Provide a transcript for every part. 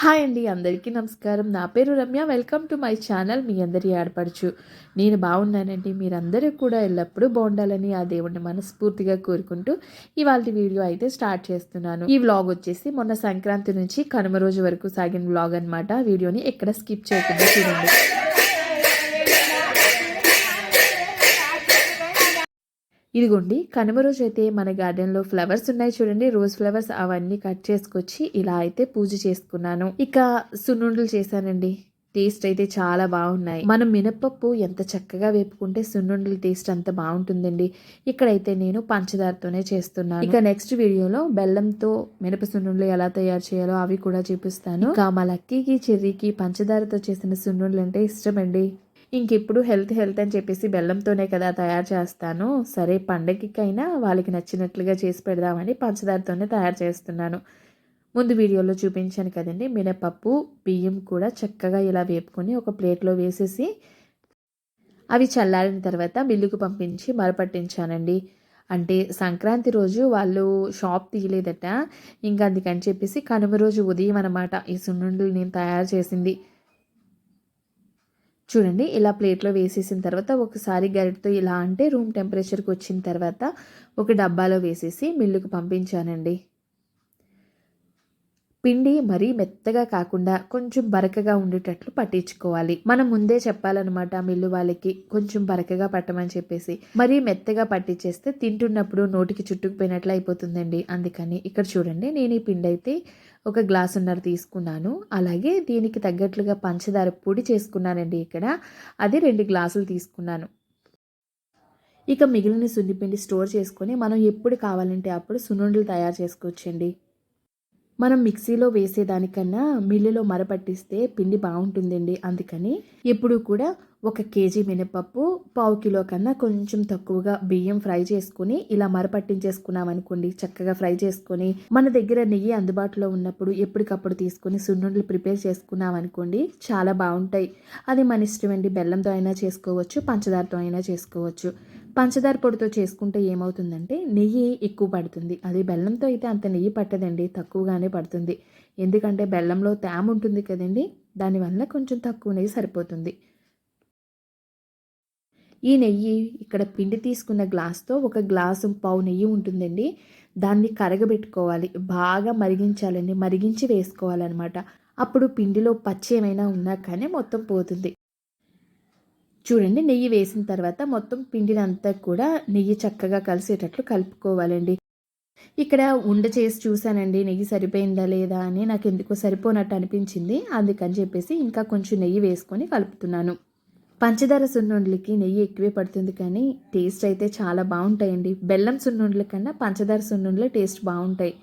Hi అండి అందరికీ నమస్కారం. నా పేరు Ramya. Welcome to my channel. మీ అందరి ఆడపడుచు నేను బాగున్నానండి. మీరందరూ కూడా ఎల్లప్పుడూ బాగుండాలని ఆ దేవుడిని మనస్ఫూర్తిగా కోరుకుంటూ ఇవాళ వీడియో అయితే స్టార్ట్ చేస్తున్నాను. ఈ వ్లాగ్ వచ్చేసి మొన్న సంక్రాంతి నుంచి కనుమ రోజు వరకు సాగిన వ్లాగ్ అనమాట వీడియోని ఎక్కడ స్కిప్ చేయకుండా చూడండి. ఇదిగోండి కనుమ రోజు అయితే మన గార్డెన్లో ఫ్లవర్స్ ఉన్నాయి చూడండి రోజ్ ఫ్లవర్స్ అవన్నీ కట్ చేసుకొచ్చి ఇలా అయితే పూజ చేసుకున్నాను. ఇక సున్నుండలు చేశానండి టేస్ట్ అయితే చాలా బాగున్నాయి. మనం మినపప్పు ఎంత చక్కగా వేపుకుంటే సున్నుండల టేస్ట్ అంత బాగుంటుందండి. ఇక్కడైతే నేను పంచదారతోనే చేస్తున్నాను. ఇక నెక్స్ట్ వీడియోలో బెల్లంతో మినప సున్నుండలు ఎలా తయారు చేయాలో అవి కూడా చూపిస్తాను. ఇక మా లక్కీకి చెర్రీకి పంచదారతో చేసిన సున్నుండలు అంటే ఇష్టమండి. ఇంకెప్పుడు హెల్త్ హెల్త్ అని చెప్పేసి బెల్లంతోనే కదా తయారు చేస్తాను. సరే పండగకైనా వాళ్ళకి నచ్చినట్లుగా చేసి పెడదామని పంచదారతోనే తయారు చేస్తున్నాను. ముందు వీడియోలో చూపించాను కదండి మినపప్పు బియ్యం కూడా చక్కగా ఇలా వేపుకొని ఒక ప్లేట్లో వేసేసి అవి చల్లారిన తర్వాత మిల్లుకు పంపించి మరపట్టించానండి. అంటే సంక్రాంతి రోజు వాళ్ళు షాప్ తీయలేదట. ఇంకా అందుకని చెప్పేసి కనుమ రోజు ఉదయం అనమాట ఈ సున్నుండలు నేను తయారు చేసింది. చూడండి ఇలా ప్లేట్లో వేసేసిన తర్వాత ఒకసారి గరిటతో ఇలా అంటే రూమ్ టెంపరేచర్కి వచ్చిన తర్వాత ఒక డబ్బాలో వేసేసి మిల్లుకు పంపించానండి. పిండి మరీ మెత్తగా కాకుండా కొంచెం బరకగా ఉండేటట్లు పట్టించుకోవాలి. మనం ముందే చెప్పాలన్నమాట మిల్లు వాళ్ళకి కొంచెం బరకగా పట్టమని చెప్పేసి. మరీ మెత్తగా పట్టించేస్తే తింటున్నప్పుడు నోటికి చుట్టుకుపోయినట్లు అయిపోతుందండి. అందుకని ఇక్కడ చూడండి నేను ఈ పిండి అయితే ఒక గ్లాసున్నర తీసుకున్నాను. అలాగే దీనికి తగ్గట్లుగా పంచదార పొడి చేసుకున్నానండి ఇక్కడ. అది రెండు గ్లాసులు తీసుకున్నాను. ఇక మిగిలిన సున్నిపిండి స్టోర్ చేసుకొని మనం ఎప్పుడు కావాలంటే అప్పుడు సున్నుండలు తయారు చేసుకోవచ్చండి. మనం మిక్సీలో వేసేదానికన్నా మిల్లులో మరపట్టిస్తే పిండి బాగుంటుందండి. అందుకని ఎప్పుడు కూడా ఒక కేజీ మినపప్పు పావు కిలో కన్నా కొంచెం తక్కువగా బియ్యం ఫ్రై చేసుకుని ఇలా మరపట్టించేసుకున్నాం అనుకోండి చక్కగా ఫ్రై చేసుకొని మన దగ్గర నెయ్యి అందుబాటులో ఉన్నప్పుడు ఎప్పటికప్పుడు తీసుకొని సున్నుండలు ప్రిపేర్ చేసుకున్నాం అనుకోండి చాలా బాగుంటాయి. అది మన ఇష్టం అండి బెల్లంతో అయినా చేసుకోవచ్చు పంచదారతో అయినా చేసుకోవచ్చు. పంచదార పొడితో చేసుకుంటే ఏమవుతుందంటే నెయ్యి ఎక్కువ పడుతుంది. అది బెల్లంతో అయితే అంత నెయ్యి పట్టదండి తక్కువగానే పడుతుంది. ఎందుకంటే బెల్లంలో తేమ ఉంటుంది కదండి దానివల్ల కొంచెం తక్కువ నెయ్యి సరిపోతుంది. ఈ నెయ్యి ఇక్కడ పిండి తీసుకున్న గ్లాస్తో ఒక గ్లాసు పావు నెయ్యి ఉంటుందండి. దాన్ని కరగబెట్టుకోవాలి బాగా మరిగించాలండి మరిగించి వేసుకోవాలన్నమాట. అప్పుడు పిండిలో పచ్చి ఏమైనా ఉన్నా కానీ మొత్తం పోతుంది. చూడండి నెయ్యి వేసిన తర్వాత మొత్తం పిండినంతా కూడా నెయ్యి చక్కగా కలిసేటట్లు కలుపుకోవాలండి. ఇక్కడ ఉండ చేసి చూశానండి నెయ్యి సరిపోయిందా లేదా అని నాకు ఎందుకో సరిపోనట్టు అనిపించింది. అందుకని చెప్పేసి ఇంకా కొంచెం నెయ్యి వేసుకొని కలుపుతున్నాను. పంచదార సున్నుండ్లకి నెయ్యి ఎక్కువే పడుతుంది కానీ టేస్ట్ అయితే చాలా బాగుంటాయండి. బెల్లం సున్నుండ్ల కన్నా పంచదార సున్నుండ్లు టేస్ట్ బాగుంటాయి.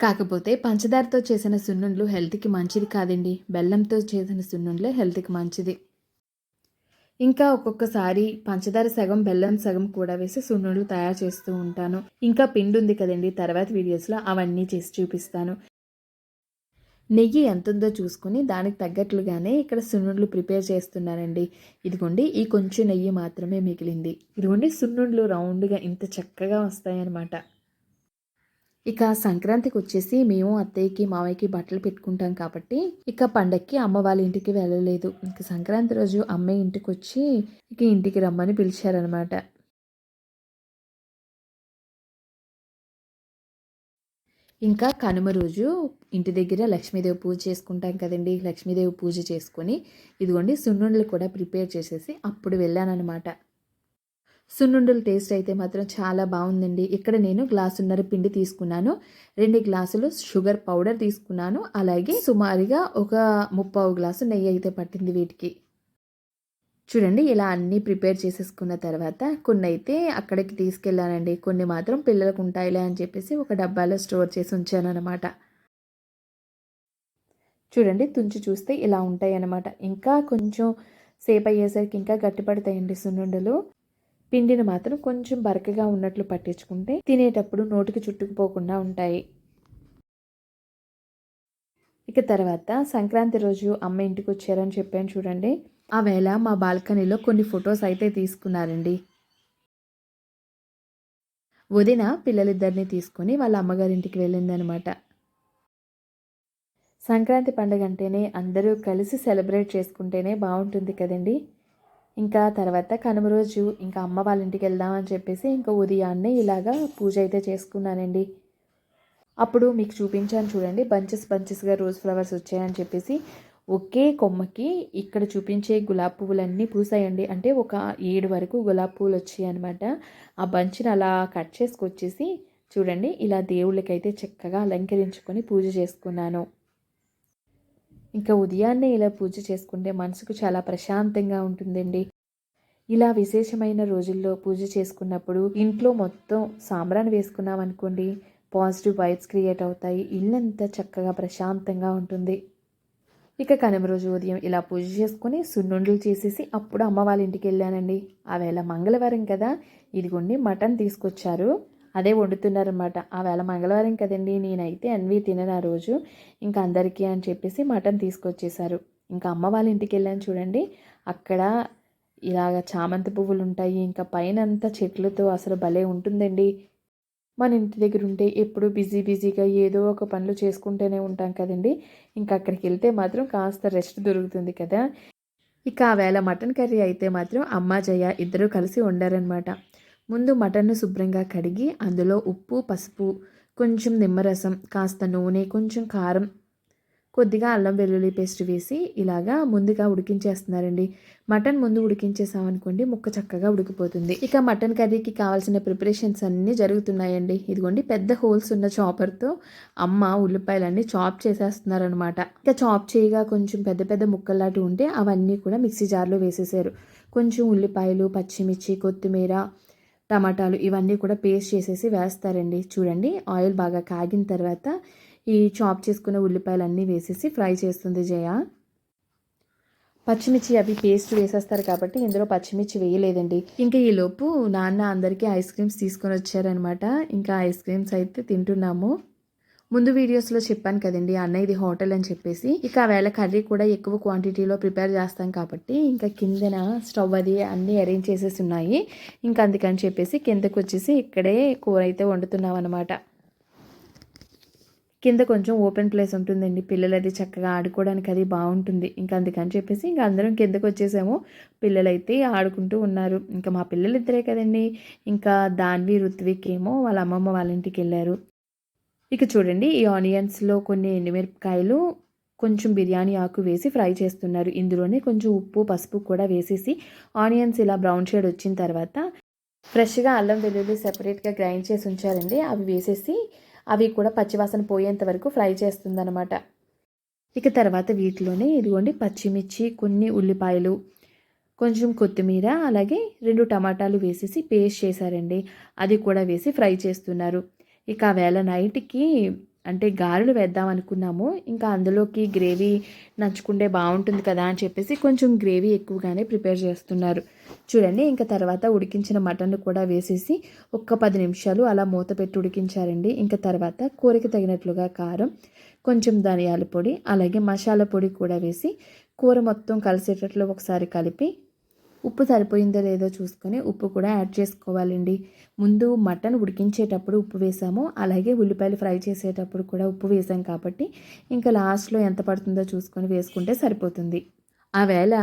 కాకపోతే పంచదారతో చేసిన సున్నుండ్లు హెల్త్కి మంచిది కాదండి. బెల్లంతో చేసిన సున్నుండ్లే హెల్త్కి మంచిది. ఇంకా ఒక్కొక్కసారి పంచదార సగం బెల్లం సగం కూడా వేసి సున్నుండలు తయారు చేస్తూ ఉంటాను. ఇంకా పిండి ఉంది కదండి తర్వాత వీడియోస్లో అవన్నీ చేసి చూపిస్తాను. నెయ్యి ఎంత ఉందో చూసుకుని దానికి తగ్గట్లుగానే ఇక్కడ సున్నుండ్లు ప్రిపేర్ చేస్తున్నానండి. ఇదిగోండి ఈ కొంచెం నెయ్యి మాత్రమే మిగిలింది. ఇదిగోండి సున్నుండ్లు రౌండ్గా ఇంత చక్కగా వస్తాయన్నమాట. ఇక సంక్రాంతికి వచ్చేసి మేము అత్తయ్యకి మావయ్యకి బట్టలు పెట్టుకుంటాం కాబట్టి ఇక పండక్కి అమ్మ వాళ్ళ ఇంటికి వెళ్ళలేదు. ఇక సంక్రాంతి రోజు అమ్మాయి ఇంటికి వచ్చి ఇక ఇంటికి రమ్మని పిలిచారనమాట ఇంకా కనుమ రోజు ఇంటి దగ్గర లక్ష్మీదేవి పూజ చేసుకుంటాం కదండి. లక్ష్మీదేవి పూజ చేసుకొని ఇదిగోండి సున్నుండలు కూడా ప్రిపేర్ చేసేసి అప్పుడు వెళ్ళానమాట సున్నుండల టేస్ట్ అయితే మాత్రం చాలా బాగుందండి. ఇక్కడ నేను గ్లాసున్నర పిండి తీసుకున్నాను. రెండు గ్లాసులు షుగర్ పౌడర్ తీసుకున్నాను. అలాగే సుమారుగా ఒక ముప్పావు గ్లాసు నెయ్యి అయితే పట్టింది వీటికి. చూడండి ఇలా అన్నీ ప్రిపేర్ చేసేసుకున్న తర్వాత కొన్ని అయితే అక్కడికి తీసుకెళ్ళానండి. కొన్ని మాత్రం పిల్లలకు ఉంటాయిలే అని చెప్పేసి ఒక డబ్బాలో స్టోర్ చేసి ఉంచాను అనమాట చూడండి తుంచి చూస్తే ఇలా ఉంటాయి అన్నమాట ఇంకా కొంచెం సేపు అయ్యేసరికి ఇంకా గట్టిపడతాయండి సున్నుండలు. పిండిని మాత్రం కొంచెం బరకగా ఉన్నట్లు పట్టించుకుంటే తినేటప్పుడు నోటికి చుట్టుకుపోకుండా ఉంటాయి. ఇక తర్వాత సంక్రాంతి రోజు అమ్మ ఇంటికి వచ్చారని చెప్పాను చూడండి. ఆ వేళ మా బాల్కనీలో కొన్ని ఫొటోస్ అయితే తీసుకున్నారండి. వదిన పిల్లలిద్దరిని తీసుకొని వాళ్ళ అమ్మగారింటికి వెళ్ళిందనమాట. సంక్రాంతి పండుగ అంటేనే అందరూ కలిసి సెలబ్రేట్ చేసుకుంటేనే బాగుంటుంది కదండి. ఇంకా తర్వాత కనుమ రోజు ఇంకా అమ్మ వాళ్ళ ఇంటికి వెళ్దామని చెప్పేసి ఇంకా ఉదయాన్నే ఇలాగా పూజ అయితే చేసుకున్నానండి. అప్పుడు మీకు చూపించాను చూడండి బంచెస్ బంచెస్గా రోజ్ ఫ్లవర్స్ వచ్చాయని చెప్పేసి ఒకే కొమ్మకి ఇక్కడ చూపించే గులాబీ పువ్వులన్నీ పూసాయండి. అంటే ఒక ఏడు వరకు గులాబీ పువ్వులు వచ్చాయి అనమాట ఆ బంచ్ని అలా కట్ చేసుకొచ్చేసి చూడండి ఇలా దేవుళ్ళకైతే చక్కగా అలంకరించుకొని పూజ చేసుకున్నాను. ఇంకా ఉదయాన్నే ఇలా పూజ చేసుకుంటే మనసుకు చాలా ప్రశాంతంగా ఉంటుందండి. ఇలా విశేషమైన రోజుల్లో పూజ చేసుకున్నప్పుడు ఇంట్లో మొత్తం సాంబ్రాన్ని వేసుకున్నాం అనుకోండి పాజిటివ్ వైబ్స్ క్రియేట్ అవుతాయి ఇల్లంతా చక్కగా ప్రశాంతంగా ఉంటుంది. ఇక కనుమ రోజు ఉదయం ఇలా పూజ చేసుకుని సున్నుండలు చేసేసి అప్పుడు అమ్మ వాళ్ళ ఇంటికి వెళ్ళానండి. ఆ వేళ మంగళవారం కదా ఇదిగోండి మటన్ తీసుకొచ్చారు. అదే వండుతున్నారనమాట ఆ వేళ మంగళవారం కదండి నేనైతే అన్వి తినను ఆ రోజు. ఇంకా అందరికీ అని చెప్పేసి మటన్ తీసుకొచ్చేసారు ఇంకా అమ్మ వాళ్ళ ఇంటికి వెళ్ళాను చూడండి. అక్కడ ఇలాగ చామంతి పువ్వులు ఉంటాయి. ఇంకా పైన అంతా చెట్లతో అసలు భలే ఉంటుందండి. మన ఇంటి దగ్గర ఉంటే ఎప్పుడు బిజీ బిజీగా ఏదో ఒక పనులు చేసుకుంటూనే ఉంటాం కదండి. ఇంకా అక్కడికి వెళ్తే మాత్రం కాస్త రెస్ట్ దొరుకుతుంది కదా. ఇక ఆ వేళ మటన్ కర్రీ అయితే మాత్రం అమ్మ జయ ఇద్దరూ కలిసి వండారనమాట ముందు మటన్ను శుభ్రంగా కడిగి అందులో ఉప్పు పసుపు కొంచెం నిమ్మరసం కాస్త నూనె కొంచెం కారం కొద్దిగా అల్లం వెల్లుల్లి పేస్ట్ వేసి ఇలాగా ముందుగా ఉడికించేస్తున్నారండి. మటన్ ముందు ఉడికించేసామనుకోండి ముక్క చక్కగా ఉడికిపోతుంది. ఇక మటన్ కర్రీకి కావాల్సిన ప్రిపరేషన్స్ అన్నీ జరుగుతున్నాయండి. ఇదిగోండి పెద్ద హోల్స్ ఉన్న చాపర్తో అమ్మ ఉల్లిపాయలన్నీ చాప్ చేసేస్తున్నారనమాట. ఇక చాప్ చేయగా కొంచెం పెద్ద పెద్ద ముక్కల్లాంటివి ఉంటే అవన్నీ కూడా మిక్సీ జార్లో వేసేసారు. కొంచెం ఉల్లిపాయలు పచ్చిమిర్చి కొత్తిమీర టమాటాలు ఇవన్నీ కూడా పేస్ట్ చేసేసి వేస్తారండి. చూడండి ఆయిల్ బాగా కాగిన తర్వాత ఈ చాప్ చేసుకున్న ఉల్లిపాయలు అన్నీ వేసేసి ఫ్రై చేస్తుంది జయ. పచ్చిమిర్చి అవి పేస్ట్ వేసేస్తారు కాబట్టి ఇందులో పచ్చిమిర్చి వేయలేదండి. ఇంకా ఈలోపు నాన్న అందరికీ ఐస్ క్రీమ్స్ తీసుకొని వచ్చారనమాట ఇంకా ఐస్ క్రీమ్స్ అయితే తింటున్నాము. ముందు వీడియోస్లో చెప్పాను కదండి అన్న ఇది హోటల్ అని చెప్పేసి. ఇక వేళ కర్రీ కూడా ఎక్కువ క్వాంటిటీలో ప్రిపేర్ చేస్తాం కాబట్టి ఇంకా కిందన స్టవ్ అది అన్నీ అరేంజ్ చేసేసి ఉన్నాయి. ఇంకా అందుకని చెప్పేసి కిందకు వచ్చేసి ఇక్కడే కూర అయితే వండుతున్నాం అనమాట కింద కొంచెం ఓపెన్ ప్లేస్ ఉంటుందండి పిల్లలు అది చక్కగా ఆడుకోవడానికి అది బాగుంటుంది. ఇంకా అందుకని చెప్పేసి ఇంకా అందరం కిందకు వచ్చేసాము పిల్లలైతే ఆడుకుంటూ ఉన్నారు. ఇంకా మా పిల్లలు ఇద్దరే కదండి. ఇంకా దాన్వి ఋత్విక్ ఏమో వాళ్ళ అమ్మమ్మ వాళ్ళ ఇంటికి వెళ్ళారు. ఇక చూడండి ఈ ఆనియన్స్లో కొన్ని ఎండుమిరపకాయలు కొంచెం బిర్యానీ ఆకు వేసి ఫ్రై చేస్తున్నారు. ఇందులోనే కొంచెం ఉప్పు పసుపు కూడా వేసేసి ఆనియన్స్ ఇలా బ్రౌన్ షేడ్ వచ్చిన తర్వాత ఫ్రెష్గా అల్లం వెల్లుల్లి సెపరేట్గా గ్రైండ్ చేసి ఉంచారండి. అవి వేసేసి అవి కూడా పచ్చివాసన పోయేంత వరకు ఫ్రై చేస్తుందన్నమాట. ఇక తర్వాత వీటిలోనే ఇదిగోండి పచ్చిమిర్చి కొన్ని ఉల్లిపాయలు కొంచెం కొత్తిమీర అలాగే రెండు టమాటాలు వేసేసి పేస్ట్ చేశారండి. అది కూడా వేసి ఫ్రై చేస్తున్నారు. ఇక వేళ నైట్కి అంటే గారెలు వేద్దాం అనుకున్నాము. ఇంకా అందులోకి గ్రేవీ నంచుకుంటే బాగుంటుంది కదా అని చెప్పేసి కొంచెం గ్రేవీ ఎక్కువగానే ప్రిపేర్ చేస్తున్నారు. చూడండి ఇంకా తర్వాత ఉడికించిన మటన్ కూడా వేసేసి ఒక్క పది నిమిషాలు అలా మూత పెట్టి ఉడికించారండి. ఇంకా తర్వాత కూరకి తగినట్లుగా కారం కొంచెం ధనియాల పొడి అలాగే మసాలా పొడి కూడా వేసి కూర మొత్తం కలిసేటట్లు ఒకసారి కలిపి ఉప్పు సరిపోయిందో లేదో చూసుకొని ఉప్పు కూడా యాడ్ చేసుకోవాలండి. ముందు మటన్ ఉడికించేటప్పుడు ఉప్పు వేసాము. అలాగే ఉల్లిపాయలు ఫ్రై చేసేటప్పుడు కూడా ఉప్పు వేసాం కాబట్టి ఇంకా లాస్ట్లో ఎంత పడుతుందో చూసుకొని వేసుకుంటే సరిపోతుంది. ఆ వేళ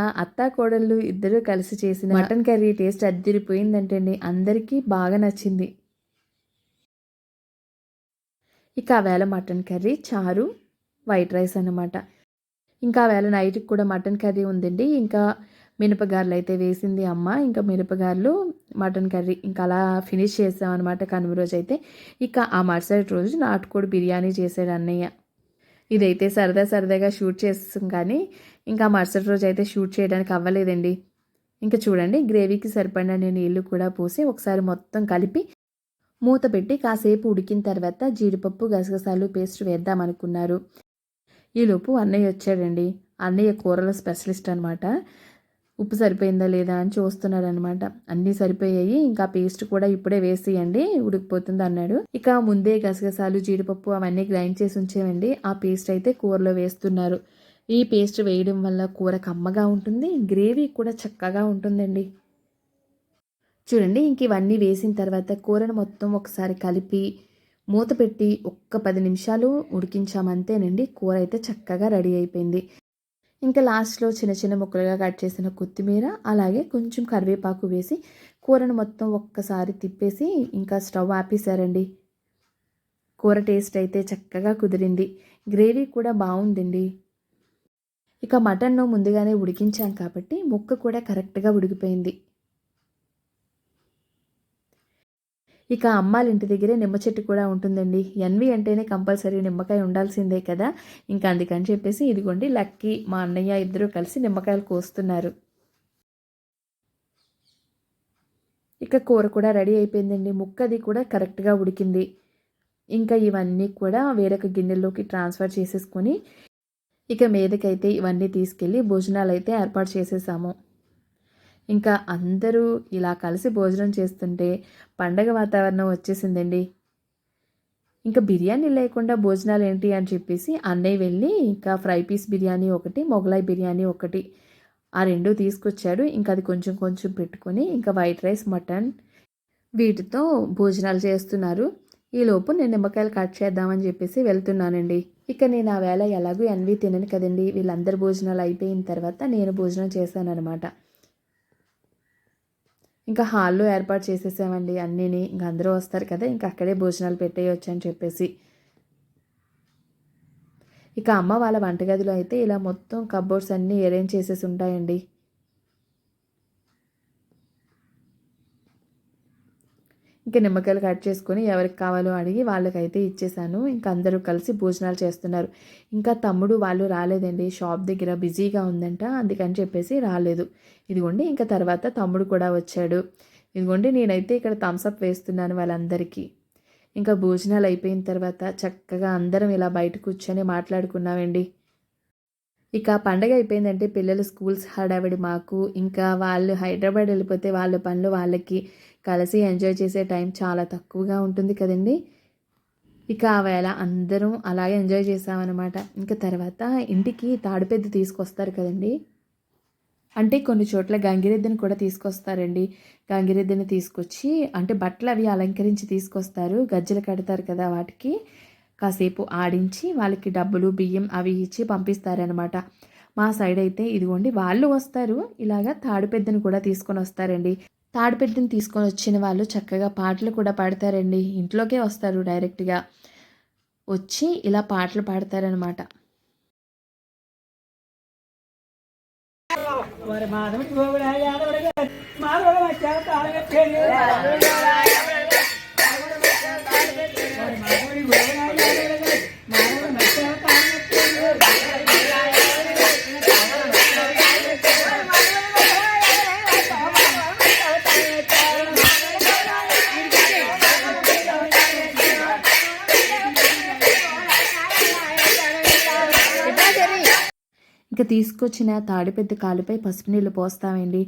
కోడళ్ళు ఇద్దరూ కలిసి చేసిన మటన్ కర్రీ టేస్ట్ అద్దిరిపోయిందంటండి అందరికీ బాగా నచ్చింది. ఇక ఆ వేళ మటన్ కర్రీ చారు వైట్ రైస్ అనమాట ఇంకా ఆ వేళ నైట్కి కూడా మటన్ కర్రీ ఉందండి. ఇంకా మినపగార్లు అయితే వేసింది అమ్మ. ఇంకా మినపగారలు మటన్ కర్రీ ఇంకా అలా ఫినిష్ చేసాం అనమాట కనుమ రోజు అయితే ఇక ఆ మరుసటి రోజు నాటుకోడి బిర్యానీ చేసాడు అన్నయ్య. ఇదైతే సరదా సరదాగా షూట్ చేస్తాం కానీ ఇంకా మరుసటి రోజు అయితే షూట్ చేయడానికి అవ్వలేదండి. ఇంకా చూడండి గ్రేవీకి సరిపడిన నేను నీళ్ళు కూడా పోసి ఒకసారి మొత్తం కలిపి మూత పెట్టి కాసేపు ఉడికిన తర్వాత జీడిపప్పు గసగసాలు పేస్ట్ వేద్దాం అనుకున్నారు. ఈలోపు అన్నయ్య వచ్చాడండి. అన్నయ్య కూరల స్పెషలిస్ట్ అనమాట ఉప్పు సరిపోయిందా లేదా అని చూస్తున్నాడు అనమాట అన్నీ సరిపోయాయి. ఇంకా పేస్ట్ కూడా ఇప్పుడే వేసేయండి. ఉడికిపోతుంది అన్నాడు. ఇక ముందే గసగసాలు జీడిపప్పు అవన్నీ గ్రైండ్ చేసి ఉంచేవండి ఆ పేస్ట్ అయితే కూరలో వేస్తున్నారు. ఈ పేస్ట్ వేయడం వల్ల కూర కమ్మగా ఉంటుంది. గ్రేవీ కూడా చక్కగా ఉంటుందండి. చూడండి ఇంక ఇవన్నీ వేసిన తర్వాత కూరను మొత్తం ఒకసారి కలిపి మూత పెట్టి ఒక్క పది నిమిషాలు ఉడికించామంతేనండి. కూర అయితే చక్కగా రెడీ అయిపోయింది. ఇంకా లాస్ట్లో చిన్న చిన్న ముక్కలుగా కట్ చేసిన కొత్తిమీర అలాగే కొంచెం కరివేపాకు వేసి కూరను మొత్తం ఒక్కసారి తిప్పేసి ఇంకా స్టవ్ ఆపేశారండి. కూర టేస్ట్ అయితే చక్కగా కుదిరింది. గ్రేవీ కూడా బాగుందండి. ఇక మటన్ను ముందుగానే ఉడికించాం కాబట్టి ముక్క కూడా కరెక్ట్గా ఉడికిపోయింది. ఇక అమ్మాళ్ళ ఇంటి దగ్గరే నిమ్మ చెట్టు కూడా ఉంటుందండి. ఎన్వి అంటేనే కంపల్సరీ నిమ్మకాయ ఉండాల్సిందే కదా. ఇంకా అందుకని చెప్పేసి ఇదిగోండి లక్కీ మా అన్నయ్య ఇద్దరూ కలిసి నిమ్మకాయలు కోస్తున్నారు. ఇక కూర కూడా రెడీ అయిపోయిందండి. ముక్కది కూడా కరెక్ట్గా ఉడికింది. ఇంకా ఇవన్నీ కూడా వేరొక గిన్నెలోకి ట్రాన్స్ఫర్ చేసేసుకొని ఇక మీదకైతే ఇవన్నీ తీసుకెళ్ళి భోజనాలు అయితే ఏర్పాటు చేసేసాము. ఇంకా అందరూ ఇలా కలిసి భోజనం చేస్తుంటే పండగ వాతావరణం వచ్చేసిందండి. ఇంకా బిర్యానీ లేకుండా భోజనాలు ఏంటి అని చెప్పేసి అన్నయ్య వెళ్ళి ఇంకా ఫ్రై పీస్ బిర్యానీ ఒకటి మొగలాయి బిర్యానీ ఒకటి ఆ రెండు తీసుకొచ్చాడు. ఇంకా అది కొంచెం కొంచెం పెట్టుకొని ఇంకా వైట్ రైస్ మటన్ వీటితో భోజనాలు చేస్తున్నారు. ఈలోపు నేను నిమ్మకాయలు కట్ చేద్దామని చెప్పేసి వెళ్తున్నానండి. ఇక నేను ఆ వేళ ఎలాగో ఎన్వి తినను కదండి. వీళ్ళందరి భోజనాలు అయిపోయిన తర్వాత నేను భోజనం చేశాను అనమాట ఇంకా హాల్లో ఏర్పాటు చేసేసామండి అన్నీని. ఇంకా అందరూ వస్తారు కదా ఇంకా అక్కడే భోజనాలు పెట్టేయచ్చు అని చెప్పేసి. ఇక అమ్మ వాళ్ళ వంటగదిలో అయితే ఇలా మొత్తం కబోర్డ్స్ అన్నీ అరేంజ్ చేసేసి ఉంటాయండి. ఇంకా నిమ్మకాయలు కట్ చేసుకొని ఎవరికి కావాలో అడిగి వాళ్ళకైతే ఇచ్చేసాను. ఇంకా అందరూ కలిసి భోజనాలు చేస్తున్నారు. ఇంకా తమ్ముడు వాళ్ళు రాలేదండి. షాప్ దగ్గర బిజీగా ఉందంట. అందుకని చెప్పేసి రాలేదు. ఇదిగోండి ఇంకా తర్వాత తమ్ముడు కూడా వచ్చాడు. ఇదిగోండి నేనైతే ఇక్కడ థమ్స్అప్ వేస్తున్నాను వాళ్ళందరికీ. ఇంకా భోజనాలు అయిపోయిన తర్వాత చక్కగా అందరం ఇలా బయట కూర్చొని మాట్లాడుకున్నామండి. ఇక పండగ అయిపోయిందంటే పిల్లలు స్కూల్స్ హడావిడి మాకు. ఇంకా వాళ్ళు హైదరాబాద్ వెళ్ళిపోతే వాళ్ళ పనులు వాళ్ళకి కలిసి ఎంజాయ్ చేసే టైం చాలా తక్కువగా ఉంటుంది కదండి. ఇక ఆ వేళ అందరం అలాగే ఎంజాయ్ చేసామన్నమాట. ఇంకా తర్వాత ఇంటికి తాడిపెద్ద తీసుకొస్తారు కదండి. అంటే కొన్ని చోట్ల గంగిరెద్దుని కూడా తీసుకొస్తారండి. గంగిరెద్దుని తీసుకొచ్చి అంటే బట్టలు అవి అలంకరించి తీసుకొస్తారు. గజ్జలు కడతారు కదా వాటికి. కాసేపు ఆడించి వాళ్ళకి డబ్బులు బియ్యం అవి ఇచ్చి పంపిస్తారనమాట మా సైడ్ అయితే ఇదిగోండి వాళ్ళు వస్తారు. ఇలాగా తాడిపెద్దను కూడా తీసుకొని వస్తారండి. తాడిపెద్దను తీసుకొని వచ్చిన వాళ్ళు చక్కగా పాటలు కూడా పాడతారండి. ఇంట్లోకే వస్తారు డైరెక్ట్గా. వచ్చి ఇలా పాటలు పాడతారనమాట ఇంకా తీసుకొచ్చిన తాడిపెద్ద కాలుపై పసుపు నీళ్ళు పోస్తామండి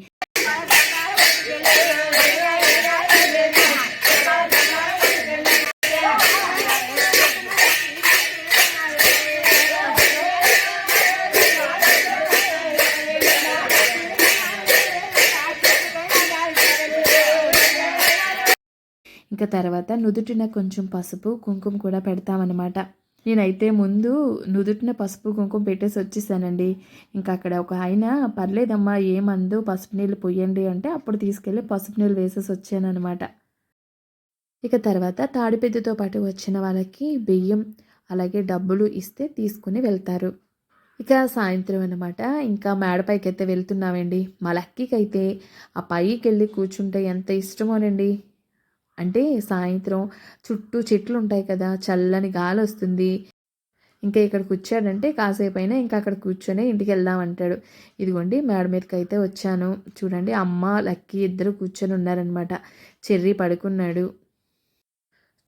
ఇంకా తర్వాత నుదుటిన కొంచెం పసుపు కుంకుమ కూడా పెడతామన్నమాట. నేనైతే ముందు నుదుటిన పసుపు కుంకుమ పెట్టేసి వచ్చేసానండి. ఇంకా అక్కడ ఒక ఆయన పర్లేదమ్మా ఏమందు పసుపు నీళ్ళు పొయ్యండి అంటే అప్పుడు తీసుకెళ్ళి పసుపు నీళ్ళు వేసేసి వచ్చాను అనమాట ఇక తర్వాత తాడిపెద్దతో పాటు వచ్చిన వాళ్ళకి బియ్యం అలాగే డబ్బులు ఇస్తే తీసుకుని వెళ్తారు. ఇక సాయంత్రం అనమాట ఇంకా మేడపైకి అయితే వెళ్తున్నామండి. మా లక్కీకి అయితే ఆ పైకి వెళ్ళి కూర్చుంటే ఎంత ఇష్టమోనండి. అంటే సాయంత్రం చుట్టూ చెట్లు ఉంటాయి కదా చల్లని గాలి వస్తుంది ఇంకా ఇక్కడ కూర్చాడంటే కాసేపు అయినా ఇంకా అక్కడ కూర్చొని ఇంటికి వెళ్దాం అంటాడు. ఇదిగోండి మేడ మీదకి అయితే వచ్చాను. చూడండి అమ్మ లక్కీ ఇద్దరు కూర్చొని ఉన్నారనమాట చెర్రీ పడుకున్నాడు.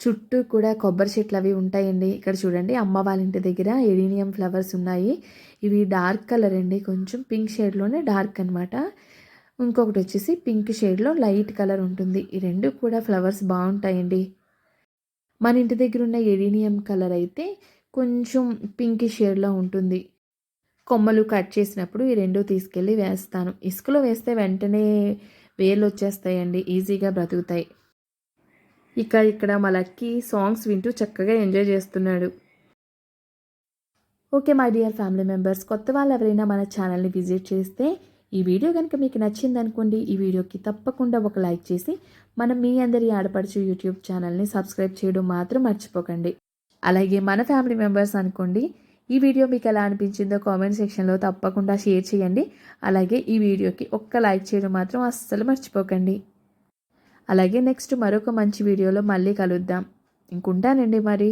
చుట్టూ కూడా కొబ్బరి చెట్లు అవి ఉంటాయండి. ఇక్కడ చూడండి అమ్మ వాళ్ళ ఇంటి దగ్గర ఎడీనియం ఫ్లవర్స్ ఉన్నాయి. ఇవి డార్క్ కలర్ అండి కొంచెం పింక్ షేడ్లోనే డార్క్ అనమాట ఇంకొకటి వచ్చేసి పింక్ షేడ్లో లైట్ కలర్ ఉంటుంది. ఈ రెండు కూడా ఫ్లవర్స్ బాగుంటాయండి. మన ఇంటి దగ్గర ఉన్న ఎడినియం కలర్ అయితే కొంచెం పింక్ షేడ్లో ఉంటుంది. కొమ్మలు కట్ చేసినప్పుడు ఈ రెండు తీసుకెళ్ళి వేస్తాను. ఇసుకలో వేస్తే వెంటనే వేర్లు వచ్చేస్తాయండి. ఈజీగా బ్రతుకుతాయి. ఇక ఇక్కడ మా లక్కీ సాంగ్స్ వింటూ చక్కగా ఎంజాయ్ చేస్తున్నాడు. Okay my dear family members కొత్త వాళ్ళు ఎవరైనా మన ఛానల్ని విజిట్ చేస్తే ఈ వీడియో కనుక మీకు నచ్చింది అనుకోండి ఈ వీడియోకి తప్పకుండా ఒక లైక్ చేసి మనం మీ అందరి ఆడపడుచు యూట్యూబ్ ఛానల్ని సబ్స్క్రైబ్ చేయడం మాత్రం మర్చిపోకండి. అలాగే మన ఫ్యామిలీ మెంబర్స్ అనుకోండి ఈ వీడియో మీకు ఎలా అనిపించిందో కామెంట్ సెక్షన్లో తప్పకుండా షేర్ చేయండి. అలాగే ఈ వీడియోకి ఒక్క లైక్ చేయడం మాత్రం అస్సలు మర్చిపోకండి. అలాగే నెక్స్ట్ మరొక మంచి వీడియోలో మళ్ళీ కలుద్దాం. ఇంకుంటానండి మరి.